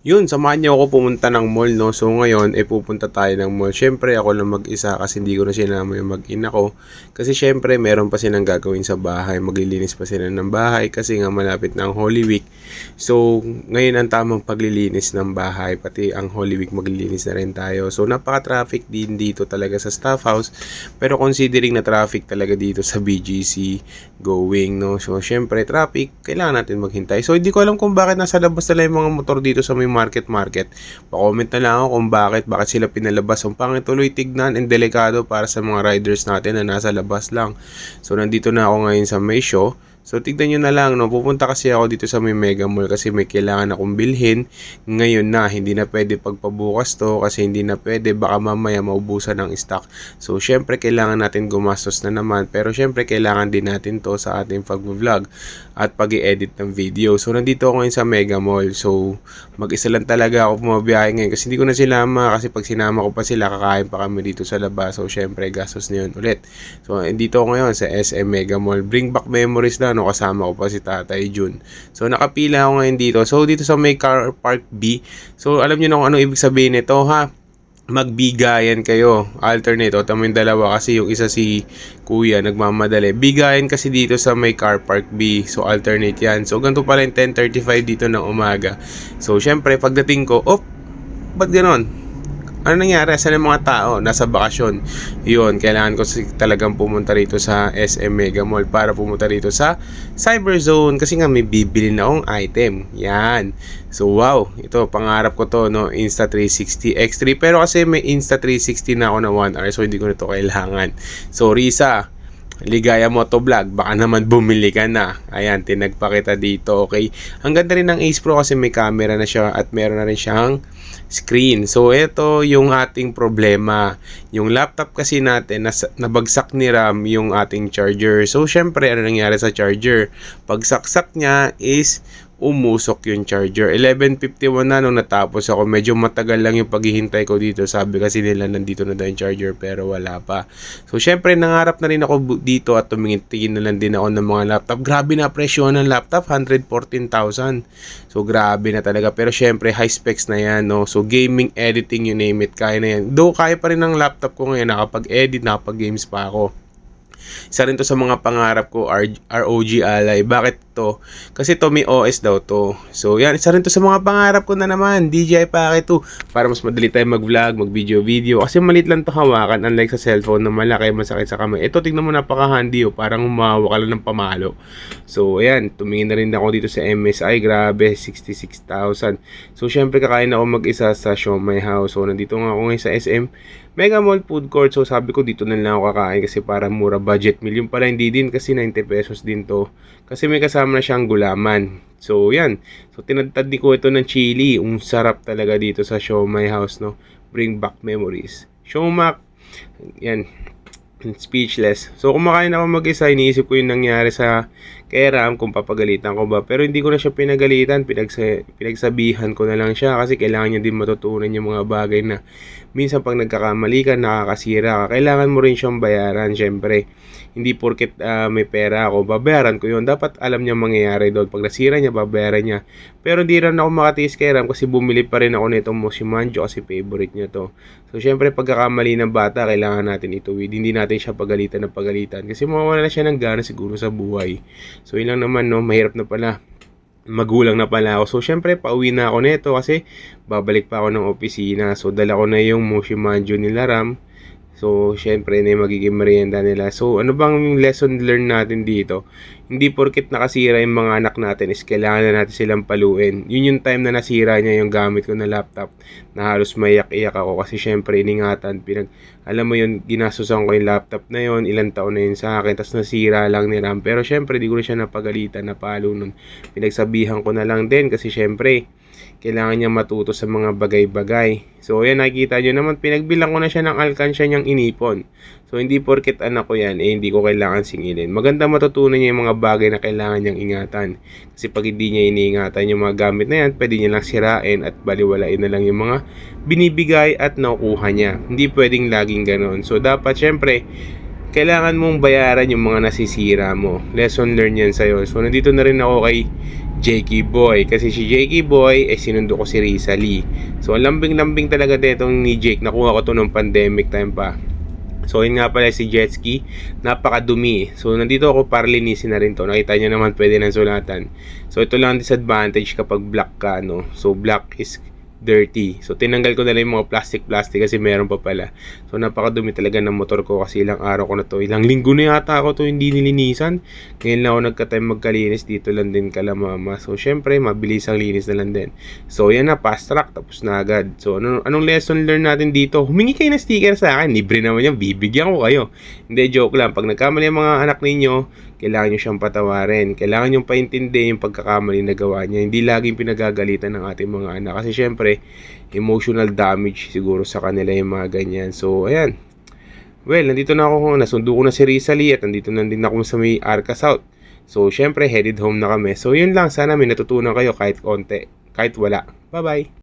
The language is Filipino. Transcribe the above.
Yun, samahan niyo ako pumunta ng mall, no? So ngayon, eh pupunta tayo ng mall. Syempre, ako lang mag-isa kasi hindi ko na sinama yung mag-ina ko. Kasi syempre, meron pa silang gagawin sa bahay. Maglilinis pa sila ng bahay kasi nga malapit na ang Holy Week. So, ngayon ang tamang paglilinis ng bahay. Pati ang Holy Week maglilinis na rin tayo. So, napaka-traffic din dito talaga sa staff house. Pero considering na traffic talaga dito sa BGC going, no? So, syempre, traffic, kailangan natin maghintay. So, hindi ko alam kung bakit nasa labas nila yung mga motor dito sa may market market. Pa-comment na lang ako kung bakit, bakit sila pinalabas. Ang pangit tuloy tignan and delikado para sa mga riders natin na nasa labas lang. So nandito na ako ngayon sa may show. So tignan nyo na lang, no? pupunta kasi ako dito sa may Mega Mall kasi may kailangan akong bilhin. Ngayon na, hindi na pwede pagpabukas to kasi hindi na pwede, baka mamaya maubusan ng stock. So syempre kailangan natin gumastos na naman pero syempre kailangan din natin to sa ating pag-vlog at pag edit ng video. So nandito ako ngayon sa Mega Mall. So mag-isa lang talaga ako pumabiyahe ngayon kasi hindi ko na sinama kasi pag sinama ko pa sila kakain pa kami dito sa labas. So syempre gastos na yun ulit. So dito ako ngayon sa SM Mega Mall. Bring back memories na no kasama ko pa si Tatay Jun. So nakapila ako ngayon dito. So dito sa may car park B. So alam niyo na kung ano ibig sabihin nito ha magbigayan kayo. Alternate. O, tamo yung dalawa kasi yung isa si kuya nagmamadali. Bigayan kasi dito sa may car park B. So, alternate yan. So, ganito pala yung 10.35 dito ng umaga. So, syempre, pagdating ko, op, ba't ganon? Ano nangyari? Saan yung mga tao? Nasa bakasyon. Yun, kailangan ko talagang pumunta rito sa SM Mega Mall para pumunta rito sa Cyber Zone kasi nga may bibili na akong item. Yan. So wow, ito pangarap ko to no, Insta360 X3 pero kasi may Insta360 na ako na 1 hour so hindi ko na to kailangan. So Risa, Ligaya Motovlog, baka naman bumili ka na. Ayan, tinagpakita dito, okay? Ang ganda rin ng Ace Pro kasi may camera na siya at meron na rin siyang screen. So, ito yung ating problema. Yung laptop kasi natin, nas, nabagsak ni RAM yung ating charger. So, syempre, ano nangyari sa charger? Pagsaksak niya is umusok yung charger. 11.51 na nung natapos ako. Medyo matagal lang yung paghihintay ko dito. Sabi kasi nila nandito na daw yung charger pero wala pa. So syempre nangarap na rin ako dito at tumingin-tingin na lang din ako ng mga laptop. Grabe na presyo ng laptop. 114,000. So grabe na talaga. Pero syempre high specs na yan. No? So gaming, editing, you name it. Kaya na yan. Though kaya pa rin ng laptop ko ngayon. Nakapag-edit, nakapag-games pa ako. Isa rin to sa mga pangarap ko, ROG Ally. Bakit to? Kasi to may OS daw to. So yan, isa rin to sa mga pangarap ko na naman. DJI Pocket 2. Para mas madali tayo mag-vlog, mag-video-video. Kasi malit lang to hawakan. Unlike sa cellphone na malaki, masakit sa kamay. Ito, tignan mo napaka-handy oh. Parang humawa ka lang ng pamalo. So ayan, tumingin na rin ako dito sa MSI. Grabe, 66,000. So syempre kakain ako mag-isa sa Show My House. So nandito nga ako ngayon sa SM Mega Mall Food Court. So sabi ko dito na lang ako kakain kasi para mura budget meal. Yung pala hindi din kasi 90 pesos din to. Kasi may kasama na siyang gulaman. So yan. So tinadtad ko ito ng chili. Ang sarap talaga dito sa Show My House no. Bring back memories. Showmac. Yan speechless. So kumakain ako mag-isa, iniisip ko yung nangyari sa kay Ram kung papagalitan ko ba. Pero hindi ko na siya pinagalitan, pinagsa, pinagsabihan ko na lang siya kasi kailangan niya din matutunan yung mga bagay na minsan pag nagkakamali ka, nakakasira ka, kailangan mo rin siyang bayaran syempre. Hindi porket uh, may pera ako, babayaran ko yun. Dapat alam niya mangyayari doon. Pag nasira niya, babayaran niya. Pero hindi rin ako makatiis kay Ram kasi bumili pa rin ako nitong Moshimanjo kasi favorite niya to. So syempre pagkakamali ng bata, kailangan natin ituwid. Hindi natin siya pagalitan ng pagalitan kasi mawawala na siya ng gana siguro sa buhay. So yun lang naman no, mahirap na pala magulang na pala ako. So, syempre, pauwi na ako nito kasi babalik pa ako ng opisina. So, dala ko na yung Moshi Manjo nila Ram. So, syempre, na magiging merienda nila. So, ano bang lesson learn natin dito? Hindi porket nakasira yung mga anak natin is kailangan na natin silang paluin. Yun yung time na nasira niya yung gamit ko na laptop na halos maiyak-iyak ako kasi syempre, iningatan. Pinag, alam mo yun, ginastusan ko yung laptop na yun. Ilang taon na yun sa akin. Tapos nasira lang ni Ram. Pero syempre, di ko na siya napagalitan, napalo nun. Pinagsabihan ko na lang din kasi syempre, kailangan niya matuto sa mga bagay-bagay. So, ayan, nakikita nyo naman, pinagbilang ko na siya ng alkansya niyang inipon. So, hindi porket anak ko yan, eh, hindi ko kailangan singilin. Maganda matutunan niya yung mga bagay na kailangan niyang ingatan. Kasi pag hindi niya iniingatan yung mga gamit na yan, pwede niya lang sirain at baliwalain na lang yung mga binibigay at nakukuha niya. Hindi pwedeng laging ganon. So, dapat, syempre, kailangan mong bayaran yung mga nasisira mo. Lesson learned yan sa'yo. So, nandito na rin ako kay Jakey Boy. Kasi si Jakey Boy, eh sinundo ko si Risa Lee. So, ang lambing-lambing talaga detong ni Jake. Nakuha ko to nung pandemic time pa. So, yun nga pala si Jetski. Napakadumi. So, nandito ako para linisin na rin to. Nakita nyo naman pwede nang sulatan. So, ito lang ang disadvantage kapag black ka, no? So, black is dirty. So, tinanggal ko na lang yung mga plastic-plastic kasi meron pa pala. So, napakadumi talaga ng motor ko kasi ilang araw ko na to. Ilang linggo na yata ako to hindi nilinisan. Ngayon lang ako nagka-time magkalinis. Dito lang din kala mama. So, syempre, mabilis ang linis na lang din. So, yan na, fast track. Tapos na agad. So, ano, anong lesson learn natin dito? Humingi kayo ng sticker sa akin. Libre naman yan. Bibigyan ko kayo. Hindi, joke lang. Pag nagkamali ang mga anak ninyo, kailangan nyo siyang patawarin. Kailangan nyo paintindi yung pagkakamali na gawa niya. Hindi laging pinagagalitan ng ating mga anak. Kasi syempre, emotional damage siguro sa kanila yung mga ganyan. So, ayan. Well, nandito na ako. Nasundo ko na si Rizali at nandito na din ako sa may Arca South. So, syempre, headed home na kami. So, yun lang. Sana may natutunan kayo kahit konti. Kahit wala. Bye-bye!